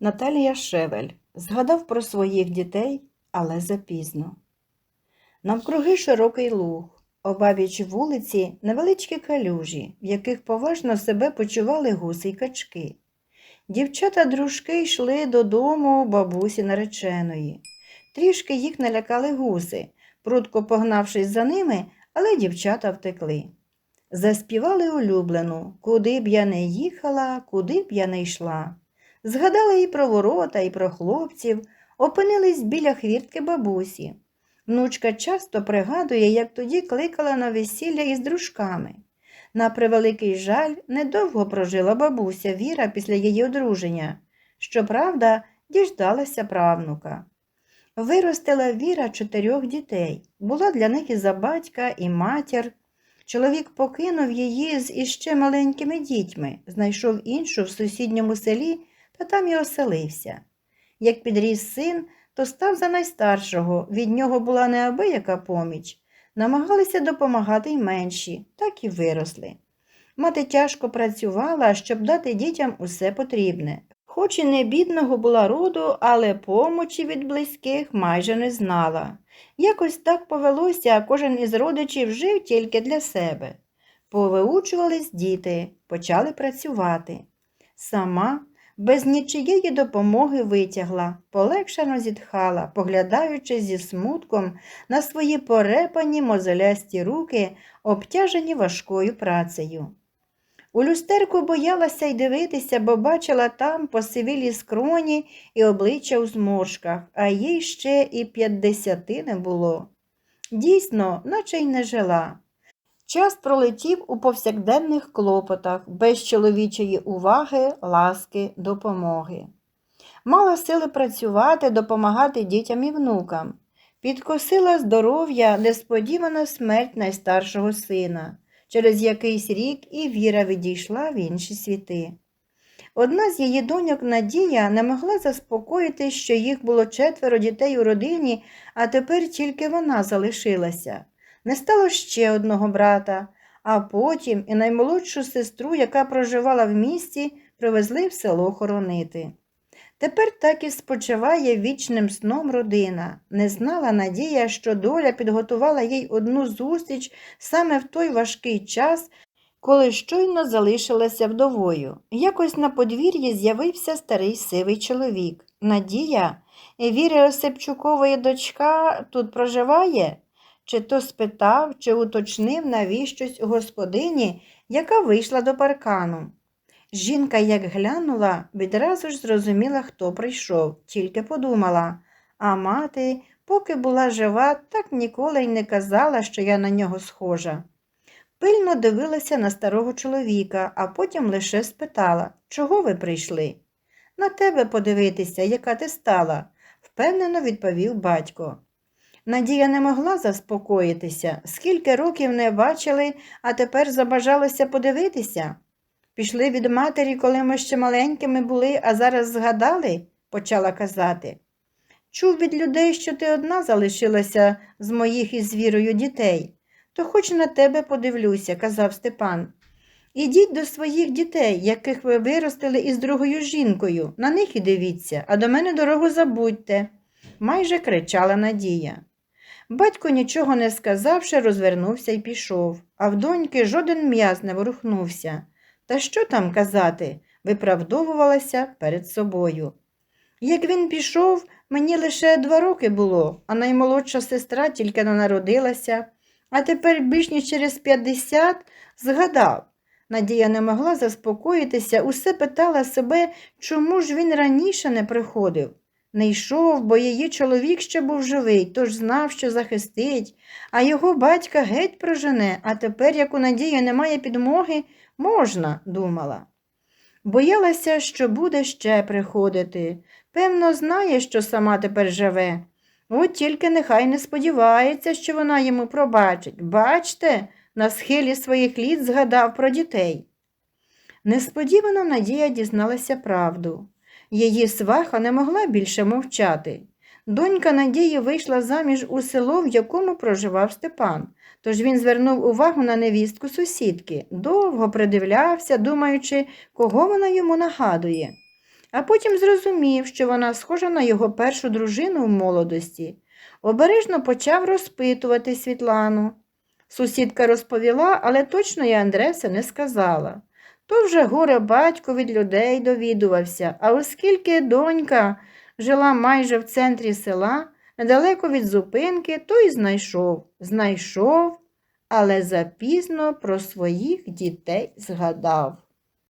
Наталія Шевель згадав про своїх дітей, але запізно. Навкруги широкий луг, обабіч вулиці невеличкі калюжі, в яких поважно себе почували гуси й качки. Дівчата-дружки йшли додому бабусі нареченої. Трішки їх налякали гуси, прудко погнавшись за ними, але дівчата втекли. Заспівали улюблену, куди б я не їхала, куди б я не йшла. Згадали і про ворота, і про хлопців, опинились біля хвіртки бабусі. Внучка часто пригадує, як тоді кликала на весілля із дружками. На превеликий жаль, недовго прожила бабуся Віра після її одруження. Щоправда, діждалася правнука. Виростила Віра чотирьох дітей, була для них і за батька, і матір. Чоловік покинув її з іще маленькими дітьми, знайшов іншу в сусідньому селі та там і оселився. Як підріс син, то став за найстаршого, від нього була неабияка поміч. Намагалися допомагати й менші, так і виросли. Мати тяжко працювала, щоб дати дітям усе потрібне. Хоч і не бідного була роду, але помочі від близьких майже не знала. Якось так повелося, а кожен із родичів жив тільки для себе. Повиучувались діти, почали працювати. Сама без нічиєї допомоги витягла, полегшено зітхала, поглядаючи зі смутком на свої порепані мозолясті руки, обтяжені важкою працею. У люстерку боялася й дивитися, бо бачила там посивілі скроні і обличчя у зморшках, а їй ще і п'ятдесяти не було. Дійсно, наче й не жила. Час пролетів у повсякденних клопотах, без чоловічої уваги, ласки, допомоги. Мала сили працювати, допомагати дітям і внукам. Підкосила здоров'я несподівана смерть найстаршого сина. Через якийсь рік і Віра відійшла в інші світи. Одна з її доньок Надія не могла заспокоїти, що їх було четверо дітей у родині, а тепер тільки вона залишилася. Не стало ще одного брата, а потім і наймолодшу сестру, яка проживала в місті, привезли в село хоронити. Тепер так і спочиває вічним сном родина. Не знала Надія, що доля підготувала їй одну зустріч саме в той важкий час, коли щойно залишилася вдовою. Якось на подвір'ї з'явився старий сивий чоловік. Надія, Віри Осипчукової дочка тут проживає? Чи то спитав, чи уточнив навіщось у господині, яка вийшла до паркану. Жінка, як глянула, відразу ж зрозуміла, хто прийшов, тільки подумала. А мати, поки була жива, так ніколи й не казала, що я на нього схожа. Пильно дивилася на старого чоловіка, а потім лише спитала, чого ви прийшли? На тебе подивитися, яка ти стала, впевнено відповів батько. Надія не могла заспокоїтися, скільки років не бачили, а тепер забажалося подивитися. Пішли від матері, коли ми ще маленькими були, а зараз згадали, почала казати. Чув від людей, що ти одна залишилася з моїх із вірою дітей, то хоч на тебе подивлюся, казав Степан. Ідіть до своїх дітей, яких ви виростили із другою жінкою, на них і дивіться, а до мене дорогу забудьте, майже кричала Надія. Батько, нічого не сказавши, розвернувся і пішов, а в доньки жоден м'яз не ворухнувся. Та що там казати, виправдовувалася перед собою. Як він пішов, мені лише два роки було, а наймолодша сестра тільки не народилася, а тепер більш ніж через п'ятдесят згадав. Надія не могла заспокоїтися, усе питала себе, чому ж він раніше не приходив. Не йшов, бо її чоловік ще був живий, тож знав, що захистить, а його батька геть прожене, а тепер, як у Надії немає підмоги, можна, думала. Боялася, що буде ще приходити. Певно, знає, що сама тепер живе. От тільки нехай не сподівається, що вона йому пробачить. Бачте, на схилі своїх літ згадав про дітей. Несподівано Надія дізналася правду. Її сваха не могла більше мовчати. Донька Надії вийшла заміж у село, в якому проживав Степан, тож він звернув увагу на невістку сусідки, довго придивлявся, думаючи, кого вона йому нагадує. а потім зрозумів, що вона схожа на його першу дружину в молодості. Обережно почав розпитувати Світлану. Сусідка розповіла, але точно і Андреса не сказала. То вже горе батько від людей довідувався, а оскільки донька жила майже в центрі села, недалеко від зупинки, то й знайшов. Знайшов, але запізно про своїх дітей згадав.